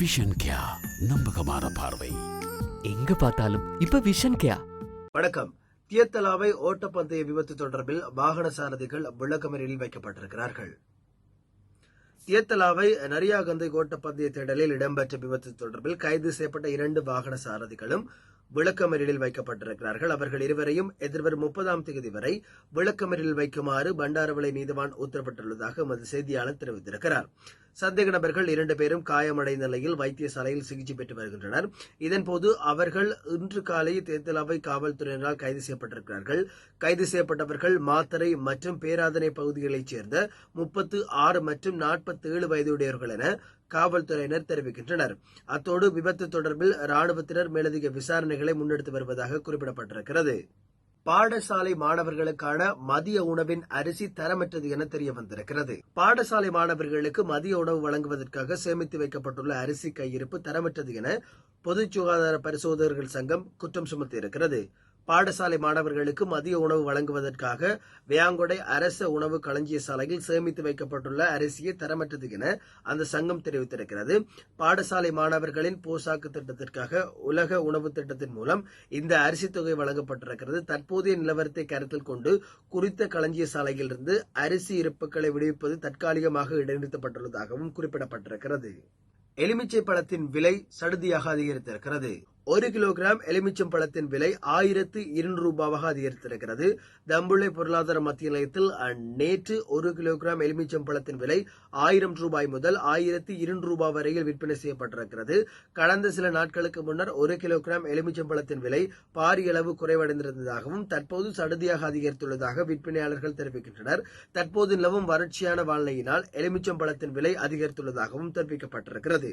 Vision கியா நம்பகமான பார்வை. எங்க பார்த்தாலும் இப்ப விஷன் கேயா வணக்கம். தியத்தலாவை ஓட்டப்பந்தய விபத்து தொடர்பில் வாகன சாரதிகள் விளக்கமறியலில் வைக்கப்பட்டிருக்கிறார்கள். தியத்தலாவை நரியாகந்தை ஓட்டப்பந்தய திடலில் இடம்பெற்ற விபத்து தொடர்பில் கைது செய்யப்பட்ட இரண்டு வாகன சாரதிகளும் விளக்கமறியலில் வைக்கப்பட்டிருக்கிறார்கள். அவர்கள் இருவரையும் எதிர்வரும் முப்பதாம் தேதி வரை விளக்கமறியலில் வைக்குமாறு பண்டாரவளை நீதிவான் உத்தரவிட்டுள்ளதாக எமது செய்தியாளர் தெரிவித்திருக்கிறார். சந்தேக நபர்கள் இரண்டு பேரும் காயமடைந்த நிலையில் வைத்தியசாலையில் சிகிச்சை பெற்று வருகின்றனர். இதன்போது அவர்கள் இன்று காலை தேத்தலாவை காவல்துறையினரால் கைது செய்யப்பட்டிருக்கிறார்கள். கைது செய்யப்பட்டவர்கள் மாத்தரை மற்றும் பேராதனை பகுதிகளைச் சேர்ந்த முப்பத்து ஆறு மற்றும் நாற்பத்தி ஏழு வயதுடையவர்கள் என காவல்துறையினர் தெரிவிக்கின்றனர். அத்தோடு விபத்து தொடர்பில் ராணுவத்தினர் மேலதிக விசாரணைகளை முன்னெடுத்து வருவதாக குறிப்பிடப்பட்டிருக்கிறது. பாடசாலை மாணவர்களுக்கான மதிய உணவின் அரிசி தரமற்றது என தெரிய வந்திருக்கிறது. பாடசாலை மாணவர்களுக்கு மதிய உணவு வழங்குவதற்காக சேமித்து வைக்கப்பட்டுள்ள அரிசி கையிருப்பு தரமற்றது என பொது சுகாதார பரிசோதகர்கள் சங்கம் குற்றம் சுமத்தியிருக்கிறது. பாடசாலை மாணவர்களுக்கு மதிய உணவு வழங்குவதற்காக வேயாங்கொடை அரச உணவு களஞ்சிய சாலையில் சேமித்து வைக்கப்பட்டுள்ள அரிசியை தரமற்றது என அந்த சங்கம் தெரிவித்திருக்கிறது. பாடசாலை மாணவர்களின் போசாக்கு திட்டத்திற்காக உலக உணவு திட்டத்தின் மூலம் இந்த அரிசி தொகை வழங்கப்பட்டிருக்கிறது. தற்போதைய நிலவரத்தை கருத்தில் கொண்டு குறித்த களஞ்சிய சாலையிலிருந்து அரிசி இருப்புகளை விடுவிப்பது தற்காலிகமாக இடைநிறுத்தப்பட்டுள்ளதாகவும் குறிப்பிடப்பட்டிருக்கிறது. எலுமிச்சை பழத்தின் விலை சடுதியாக அதிகரித்திருக்கிறது. ஒரு கிலோகிராம் எலுமிச்சம் பழத்தின் விலை ஆயிரத்து இருநூறு ரூபாவாக அதிகரித்திருக்கிறது. தம்புள்ளை பொருளாதார மத்திய நிலையத்தில் நேற்று ஒரு கிலோகிராம் எலுமிச்சம் பழத்தின் விலை ஆயிரம் ரூபாய் முதல் ஆயிரத்து இருநூறு ரூபாய் வரையில் விற்பனை செய்யப்பட்டிருக்கிறது. கடந்த சில நாட்களுக்கு முன்னர் ஒரு கிலோகிராம் எலுமிச்சம் பழத்தின் விலை பாரிய அளவு குறைவடைந்திருந்ததாகவும் தற்போது சடுதியாக அதிகரித்துள்ளதாக விற்பனையாளர்கள் தெரிவிக்கின்றனர். தற்போது நிலவும் வறட்சியான வானிலையினால் எலுமிச்சம் பழத்தின் விலை அதிகரித்துள்ளதாகவும் தெரிவிக்கப்பட்டிருக்கிறது.